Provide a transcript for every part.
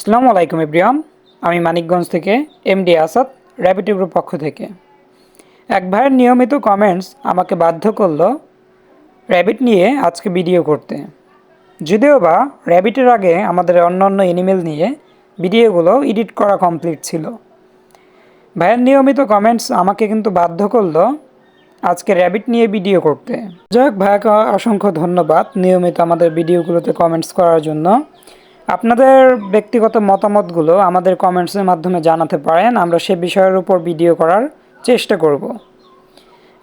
আসসালামু আলাইকুম ইব্রিয়াম আমি মানিকগঞ্জ থেকে এমডি আসাদ র্যাবিট গ্রুপ পক্ষ থেকে। এক ভাইয়ের নিয়মিত কমেন্টস আমাকে বাধ্য করল র্যাবিট নিয়ে আজকে ভিডিও করতে। যদিও বা র্যাবিটের আগে আমাদের অন্য অন্য এনিমেল নিয়ে ভিডিওগুলো এডিট করা কমপ্লিট ছিল। ভাইয়ের নিয়মিত কমেন্টস আমাকে কিন্তু বাধ্য করল আজকে র্যাবিট নিয়ে ভিডিও করতে। যাই হোক, ভাইয়াকে অসংখ্য ধন্যবাদ নিয়মিত আমাদের ভিডিওগুলোতে কমেন্টস করার জন্য। আপনাদের ব্যক্তিগত মতামতগুলো আমাদের কমেন্টসের মাধ্যমে জানাতে পারেন, আমরা সে বিষয়ের উপর ভিডিও করার চেষ্টা করব।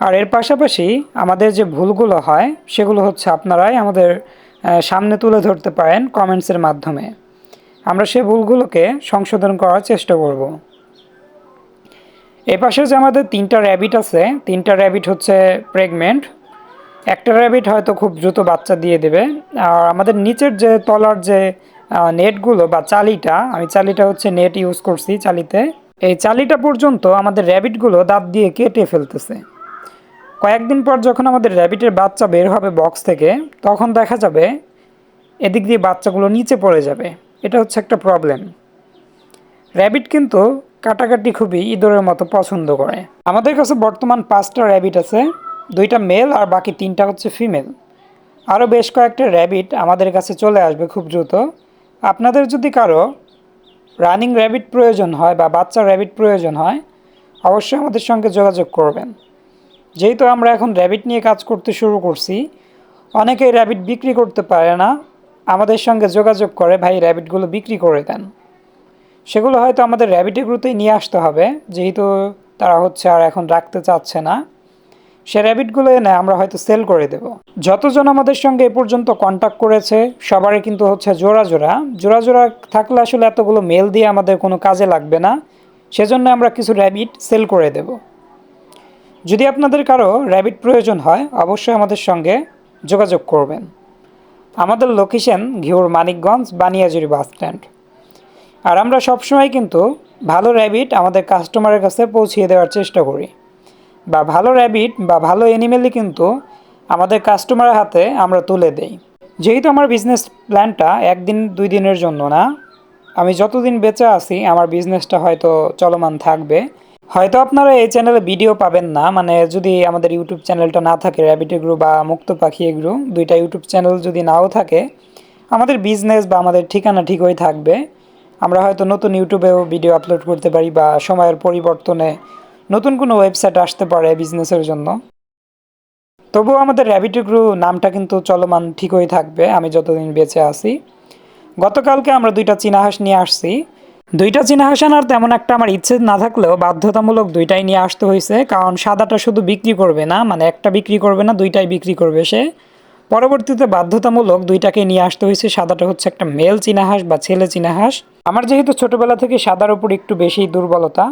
আর এর পাশাপাশি আমাদের যে ভুলগুলো হয়, সেগুলো হচ্ছে আপনারাই আমাদের সামনে তুলে ধরতে পারেন কমেন্টসের মাধ্যমে। আমরা সে ভুলগুলোকে সংশোধন করার চেষ্টা করব। এ পাশে যে আমাদের তিনটা র্যাবিট আছে, তিনটা র্যাবিট হচ্ছে প্রেগনেন্ট একটা র্যাবিট হয়তো খুব দ্রুত বাচ্চা দিয়ে দেবে। আর আমাদের নিচের যে তলার যে নেটগুলো বা চালিটা, আমি চালিটা হচ্ছে নেট ইউজ করছি চালিতে। এই চালিটা পর্যন্ত আমাদের র্যাবিটগুলো দাঁত দিয়ে কেটে ফেলতেছে। কয়েকদিন পর যখন আমাদের র্যাবিটের বাচ্চা বের হবে বক্স থেকে, তখন দেখা যাবে এদিক দিয়ে বাচ্চাগুলো নিচে পড়ে যাবে। এটা হচ্ছে একটা প্রবলেম র্যাবিট কিন্তু কাটাকাটি খুবই ইঁদুরের মতো পছন্দ করে। আমাদের কাছে বর্তমান পাঁচটা র্যাবিট আছে, দুইটা মেল আর বাকি তিনটা হচ্ছে ফিমেল আরও বেশ কয়েকটা র্যাবিট আমাদের কাছে চলে আসবে খুব দ্রুত। আপনাদের যদি কারও রানিং র্যাবিট প্রয়োজন হয় বা বাচ্চা র্যাবিট প্রয়োজন হয়, অবশ্যই আমাদের সঙ্গে যোগাযোগ করবেন। যেহেতু আমরা এখন র্যাবিট নিয়ে কাজ করতে শুরু করছি, অনেকেই র্যাবিট বিক্রি করতে পারে না, আমাদের সঙ্গে যোগাযোগ করে ভাই র্যাবিটগুলো বিক্রি করে দেন। সেগুলো হয়তো আমাদের র্যাবিটের গ্রুপেই নিয়ে আসতে হবে, যেহেতু তারা হচ্ছে আর এখন রাখতে চাচ্ছে না। সে র্যাবিটগুলো এনে আমরা হয়তো সেল করে দেব। যতজন আমাদের সঙ্গে এ পর্যন্ত কন্ট্যাক্ট করেছে, সবারই কিন্তু হচ্ছে জোড়া জোড়া। জোড়া জোড়া থাকলে আসলে এতগুলো মেল দিয়ে আমাদের কোনো কাজে লাগবে না। সেজন্য আমরা কিছু র্যাবিট সেল করে দেব। যদি আপনাদের কারও র্যাবিট প্রয়োজন হয়, অবশ্যই আমাদের সঙ্গে যোগাযোগ করবেন। আমাদের location Ghior Manikganj, Baniajuri bus stand. আর আমরা সবসময় কিন্তু ভালো র্যাবিট আমাদের কাস্টমারের কাছে পৌঁছিয়ে দেওয়ার চেষ্টা করি। বা ভালো র্যাবিট বা ভালো অ্যানিমেলই কিন্তু আমাদের কাস্টমারের হাতে আমরা তুলে দেই। যেহেতু আমার বিজনেস প্ল্যানটা একদিন, দুই দিনের জন্য না, আমি যতদিন বেঁচে আছি, আমার বিজনেসটা হয়তো চলমান থাকবে। হয়তো আপনারা এই চ্যানেলে ভিডিও পাবেন না মানে যদি আমাদের ইউটিউব চ্যানেলটা না থাকে র্যাবিট এগ্রু বা মুক্ত পাখি এগ্রু দুইটা ইউটিউব চ্যানেল যদি নাও থাকে, আমাদের বিজনেস বা আমাদের ঠিকানা ঠিকই থাকবে। আমরা হয়তো নতুন ইউটিউবেও ভিডিও আপলোড করতে পারি বা সময়ের পরিবর্তনে নতুন কোনো ওয়েবসাইট আসতে পারে বিজনেসের জন্য। তবুও আমাদের র্যাবিট গ্রু নামটা কিন্তু চলমান ঠিকই থাকবে, আমি যতদিন বেঁচে আছি। গতকালকে আমরা দুইটা চীনা হাঁস নিয়ে আসছি। দুইটা চীনা হাঁস আনার তেমন একটা আমার ইচ্ছে না থাকলেও বাধ্যতামূলক দুইটাই নিয়ে আসতে হয়েছে, কারণ সাদাটা শুধু বিক্রি করবে না মানে একটা বিক্রি করবে না, দুইটাই বিক্রি করবে সে। পরবর্তীতে বাধ্যতামূলক দুইটাকে নিয়ে আসতে হয়েছে, সাদাটা হচ্ছে একটা মেল চীনা হাঁস বা ছেলে চীনা হাঁস। আমার যেহেতু ছোটবেলা থেকে সাদার উপর একটু বেশি দুর্বলতা